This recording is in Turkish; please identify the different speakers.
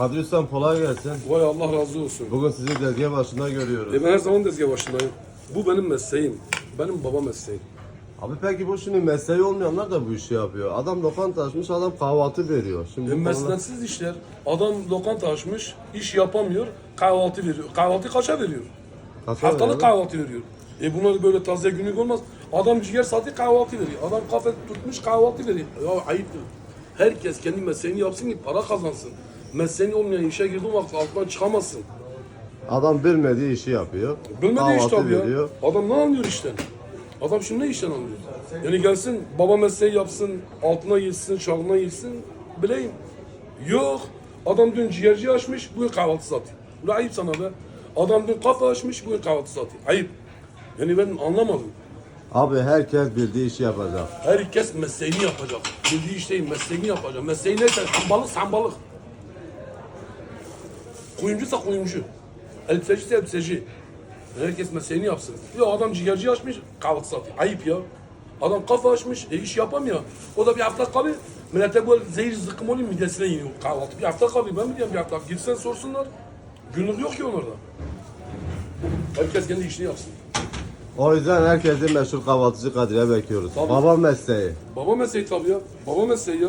Speaker 1: Kadri Ustam kolay gelsin.
Speaker 2: Vay Allah razı olsun.
Speaker 1: Bugün sizi tezgah başında görüyoruz.
Speaker 2: E ben her zaman tezgah başındayım. Bu benim mesleğim. Benim baba mesleğim.
Speaker 1: Abi peki bu şimdi mesleği olmayanlar da bu işi yapıyor. Adam lokanta açmış, adam kahvaltı veriyor. Şimdi
Speaker 2: E
Speaker 1: bu konuda-
Speaker 2: mesleksiz işler. Adam lokanta açmış, iş yapamıyor, kahvaltı veriyor. Kahvaltı kaça veriyor?
Speaker 1: Kaça
Speaker 2: Haftalık
Speaker 1: veriyor?
Speaker 2: kahvaltı veriyor. E bunlar böyle taze günlük olmaz. Adam ciğer saati kahvaltı veriyor. Adam kafe tutmuş kahvaltı veriyor. Ya ayıptır. Herkes kendi mesleğini yapsın ki para kazansın. Mesleğin olmayan işe girdiğin vakit altından çıkamazsın.
Speaker 1: Adam bilmediği işi yapıyor.
Speaker 2: Bilmediği iş
Speaker 1: kahvaltı
Speaker 2: tabii ya.
Speaker 1: veriyor.
Speaker 2: Adam ne anlıyor işten? Adam şimdi ne işten anlıyor? Yani gelsin baba mesleği yapsın, altına girsin, şalına girsin, bileyim. Yok. Adam dün ciğerci açmış, bugün kahvaltı satıyor. Bu ayıp sana be. Adam dün kafe açmış, bugün kahvaltı satıyor. Ayıp. Yani ben anlamadım.
Speaker 1: Abi herkes bildiği işi yapacak.
Speaker 2: Herkes mesleğini yapacak. Bildiği iş değil, mesleğini yapacak. Mesleği neyse, sen balık, sen balık. Kuyumcuysa kuyumcu. Elbiseciyse elbiseci. Herkes mesleğini yapsın. Ya adam ciğerci açmış, kahvaltı satıyor. Ayıp ya. Adam kafa açmış, e iş yapamıyor. O da bir hafta kalıyor. Millete böyle zehir zıkkım oluyor, midesine iniyor kahvaltı. Bir hafta kalıyor, ben mi diyeyim bir hafta? Gitsen sorsunlar. Günlük yok ki onlarda. Herkes kendi işini yapsın.
Speaker 1: O yüzden herkesi meşhur kahvaltıcı Kadir'e bekliyoruz.
Speaker 2: Tabii.
Speaker 1: Baba mesleği.
Speaker 2: Baba mesleği tabii ya. Baba mesleği ya.